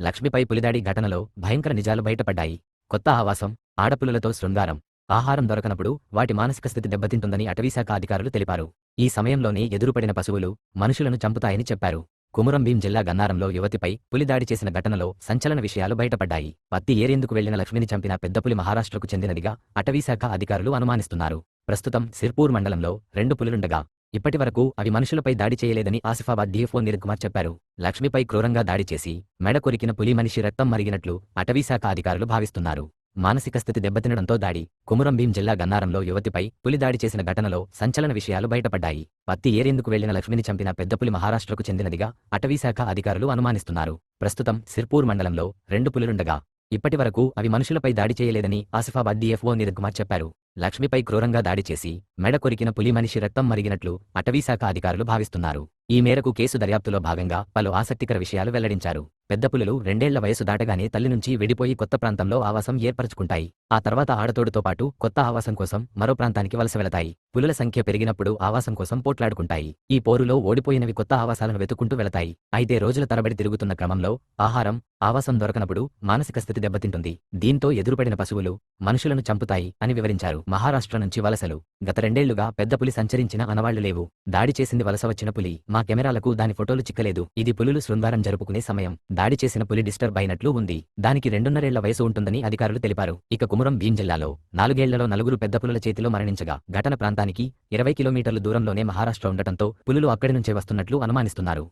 లక్ష్మిపై పులిదాడి ఘటనలో భయంకర నిజాలు బయటపడ్డాయి. కొత్త ఆవాసం ఆడపులులతో శృంగారం ఆహారం దొరకనప్పుడు వాటి మానసిక స్థితి దెబ్బతింటుందని అటవీశాఖ అధికారులు తెలిపారు. ఈ సమయంలోనే ఎదురుపడిన పశువులు మనుషులను చంపుతాయని చెప్పారు. కుమురంభీం జిల్లా గన్నారంలో యువతిపై పులిదాడి చేసిన ఘటనలో సంచలన విషయాలు బయటపడ్డాయి. పత్తి ఏరేందుకు వెళ్ళిన లక్ష్మిని చంపిన పెద్దపులి మహారాష్ట్రకు చెందినదిగా అటవీశాఖ అధికారులు అనుమానిస్తున్నారు. ప్రస్తుతం సిర్పూర్ మండలంలో రెండు పులులుండగా ఇప్పటివరకు అవి మనుషులపై దాడి చేయలేదని ఆసిఫాబాద్ డిఎఫ్ఓ నీరజ్ కుమార్ చెప్పారు. లక్ష్మిపై క్రూరంగా దాడి చేసి మెడ కొరికిన పులి మనిషి రక్తం మరిగినట్లు అటవీశాఖ అధికారులు భావిస్తున్నారు. మానసిక స్థితి దెబ్బతినడంతో దాడి కుమురంభీం జిల్లా గన్నారంలో యువతిపై పులి దాడి చేసిన ఘటనలో సంచలన విషయాలు బయటపడ్డాయి. పత్తి ఏరేందుకు వెళ్ళిన లక్ష్మిని చంపిన పెద్దపులి మహారాష్ట్రకు చెందినదిగా అటవీశాఖ అధికారులు అనుమానిస్తున్నారు. ప్రస్తుతం సిర్పూర్ మండలంలో రెండు పులులుండగా ఇప్పటివరకు అవి మనుషులపై దాడి చేయలేదని ఆసిఫాబాద్ డిఎఫ్ఓ నీరజ్ కుమార్ చెప్పారు. లక్ష్మిపై క్రూరంగా దాడి చేసి మెడ కొరికిన పులి మనిషి రక్తం మరిగినట్లు అటవీశాఖ అధికారులు భావిస్తున్నారు. ఈ మేరకు కేసు దర్యాప్తులో భాగంగా పలు ఆసక్తికర విషయాలు వెల్లడించారు. పెద్ద పులులు రెండేళ్ళ వయసు దాటగానే తల్లి నుంచి విడిపోయి కొత్త ప్రాంతంలో ఆవాసం ఏర్పరచుకుంటాయి. ఆ తర్వాత ఆడతోడుతో పాటు కొత్త ఆవాసం కోసం మరో ప్రాంతానికి వలస వెళతాయి. పులుల సంఖ్య పెరిగినప్పుడు ఆవాసం కోసం పోట్లాడుకుంటాయి. ఈ పోరులో ఓడిపోయినవి కొత్త ఆవాసాలను వెతుక్కుంటూ వెళతాయి. అయితే రోజుల తరబడి తిరుగుతున్న క్రమంలో ఆహారం ఆవాసం దొరకనప్పుడు మానసిక స్థితి దెబ్బతింటుంది. దీంతో ఎదురుపడిన పశువులు మనుషులను చంపుతాయి అని వివరించారు మహారాష్ట్ర నుంచి వలసలు. గత రెండేళ్ళుగా పెద్ద పులి సంచరించిన అనవాళ్ళు లేవు. దాడి చేసింది వలస వచ్చిన పులి. మా కెమెరాలకు దాని ఫోటోలు చిక్కలేదు. ఇది పులులు శృంగారం జరుపుకునే సమయం. దాడి చేసిన పులి డిస్టర్బ్ అయినట్లు ఉంది. దానికి రెండున్నరేళ్ళ వయసు ఉంటుందని అధికారులు తెలిపారు. ఇక కుమురం భీం జిల్లాలో నాలుగేళ్ళలో నలుగురు పెద్ద పులుల చేతిలో మరణించగా ఘటన ప్రాంతానికి ఇరవై కిలోమీటర్ల దూరంలోనే మహారాష్ట్ర ఉండటంతో పులులు అక్కడి నుంచే వస్తున్నట్లు అనుమానిస్తున్నారు.